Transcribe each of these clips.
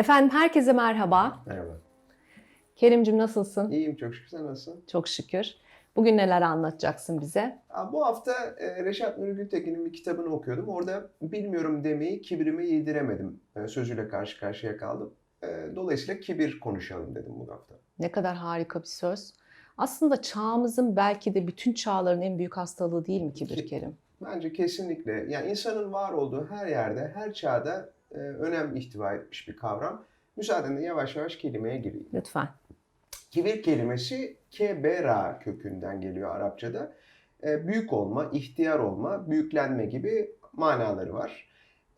Efendim herkese merhaba. Merhaba. Kerimcim nasılsın? İyiyim çok şükür. Sen nasılsın? Çok şükür. Bugün neler anlatacaksın bize? Bu hafta e, Reşat Nuri Gültekin'in bir kitabını okuyordum. Orada bilmiyorum demeyi kibrime yediremedim e, sözüyle karşı karşıya kaldım. E, Dolayısıyla kibir konuşalım dedim bu hafta. Ne kadar harika bir söz. Aslında çağımızın belki de bütün çağların en büyük hastalığı değil mi kibir Ki- Kerim? Bence kesinlikle yani insanın var olduğu her yerde, her çağda e, önem ihtiva etmiş bir kavram. Müsaadenle yavaş yavaş kelimeye gireyim. Lütfen. Kibir kelimesi kebera kökünden geliyor Arapçada. E, büyük olma, ihtiyar olma, büyüklenme gibi manaları var.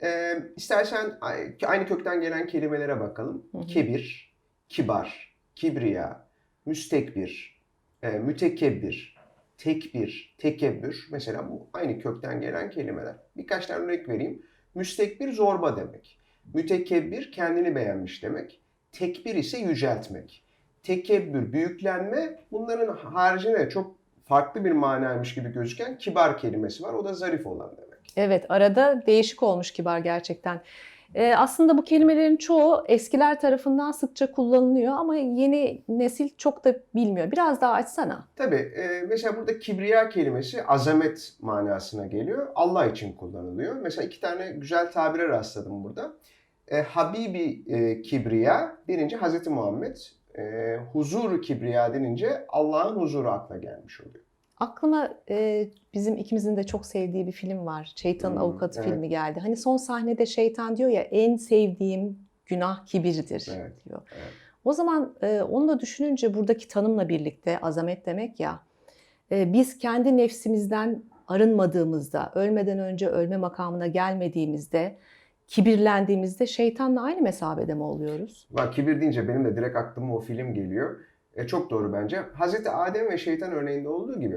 E, istersen ay- aynı kökten gelen kelimelere bakalım. Hı hı. Kibir, kibar, kibriya, müstekbir, e, mütekebbir, tekbir, tekebbür. Mesela bu aynı kökten gelen kelimeler. Birkaç tane örnek vereyim. Müstekbir zorba demek. Mütekebbir kendini beğenmiş demek. Tekbir ise yüceltmek tekebbür, büyüklenme bunların haricinde çok farklı bir manaymış gibi gözüken kibar kelimesi var. O da zarif olan demek. Evet arada değişik olmuş kibar gerçekten. Ee, aslında bu kelimelerin çoğu eskiler tarafından sıkça kullanılıyor ama yeni nesil çok da bilmiyor. Biraz daha açsana. Tabii e, mesela burada kibriya kelimesi azamet manasına geliyor. Allah için kullanılıyor. Mesela iki tane güzel tabire rastladım burada. E, Habibi e, kibriya denince Hazreti Muhammed, e, huzuru kibriya denince Allah'ın huzuru akla gelmiş oluyor. Aklıma e, bizim ikimizin de çok sevdiği bir film var. Şeytanın Hmm, Avukatı evet. filmi geldi. Hani son sahnede şeytan diyor ya en sevdiğim günah kibirdir Evet, diyor. evet. O zaman e, onu da düşününce buradaki tanımla birlikte azamet demek ya e, biz kendi nefsimizden arınmadığımızda, ölmeden önce ölme makamına gelmediğimizde, kibirlendiğimizde şeytanla aynı mesabede mi oluyoruz? Bak kibir deyince benim de direkt aklıma o film geliyor. E, çok doğru bence. Hazreti Adem ve şeytan örneğinde olduğu gibi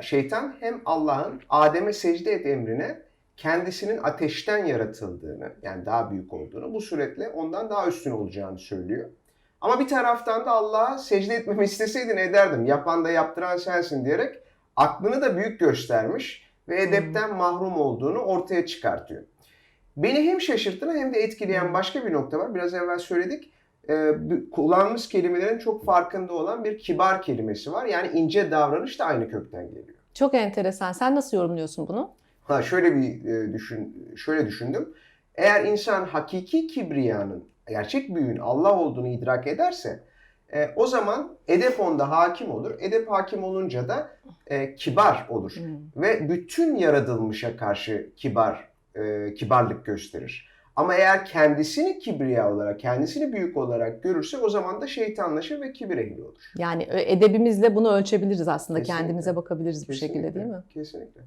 şeytan hem Allah'ın Adem'e secde et emrine kendisinin ateşten yaratıldığını yani daha büyük olduğunu bu suretle ondan daha üstün olacağını söylüyor. Ama bir taraftan da Allah'a secde etmemi isteseydin ederdim. Yapan da yaptıran sensin diyerek aklını da büyük göstermiş ve edepten mahrum olduğunu ortaya çıkartıyor. Beni hem şaşırtan hem de etkileyen başka bir nokta var. Biraz evvel söyledik. Bu- kullandığımız kelimelerin çok farkında olan bir kibar kelimesi var. Yani ince davranış da aynı kökten geliyor. Çok enteresan. Sen nasıl yorumluyorsun bunu? Ha şöyle bir e, düşün, şöyle düşündüm. Eğer insan hakiki kibriyanın, gerçek büyüğün Allah olduğunu idrak ederse, e, o zaman edep onda hakim olur. Edep hakim olunca da e, kibar olur Hmm. ve bütün yaratılmışa karşı kibar e, kibarlık gösterir. Ama eğer kendisini kibriya olarak, kendisini büyük olarak görürse o zaman da şeytanlaşır ve kibir ehli olur. Yani ö- edebimizle bunu ölçebiliriz aslında. Kesinlikle. Kendimize bakabiliriz bu şekilde değil mi? Kesinlikle.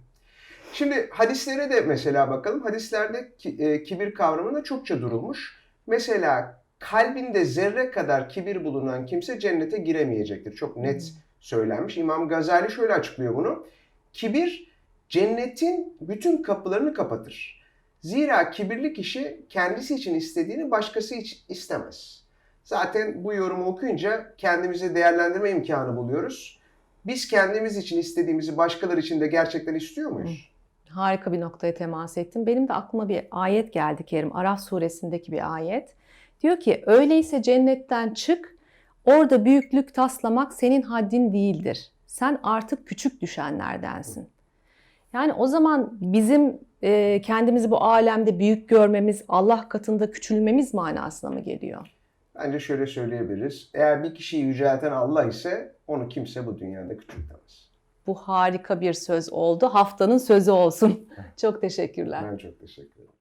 Şimdi hadislere de mesela bakalım. Hadislerde e, kibir kavramına çokça durulmuş. Mesela kalbinde zerre kadar kibir bulunan kimse cennete giremeyecektir. Çok net söylenmiş. İmam Gazali şöyle açıklıyor bunu. Kibir cennetin bütün kapılarını kapatır. Zira kibirli kişi kendisi için istediğini başkası için istemez. Zaten bu yorumu okuyunca kendimizi değerlendirme imkanı buluyoruz. Biz kendimiz için istediğimizi başkaları için de gerçekten istiyor muyuz? Harika bir noktaya temas ettim. Benim de aklıma bir ayet geldi Kerim. Araf suresindeki bir ayet. Diyor ki öyleyse cennetten çık, orada büyüklük taslamak senin haddin değildir. Sen artık küçük düşenlerdensin. Yani o zaman bizim e, kendimizi bu alemde büyük görmemiz, Allah katında küçülmemiz manasına mı geliyor? Bence şöyle söyleyebiliriz. Eğer bir kişiyi yücelten Allah ise onu kimse bu dünyada küçültemez. Bu harika bir söz oldu. Haftanın sözü olsun. Çok teşekkürler. Ben çok teşekkür ederim.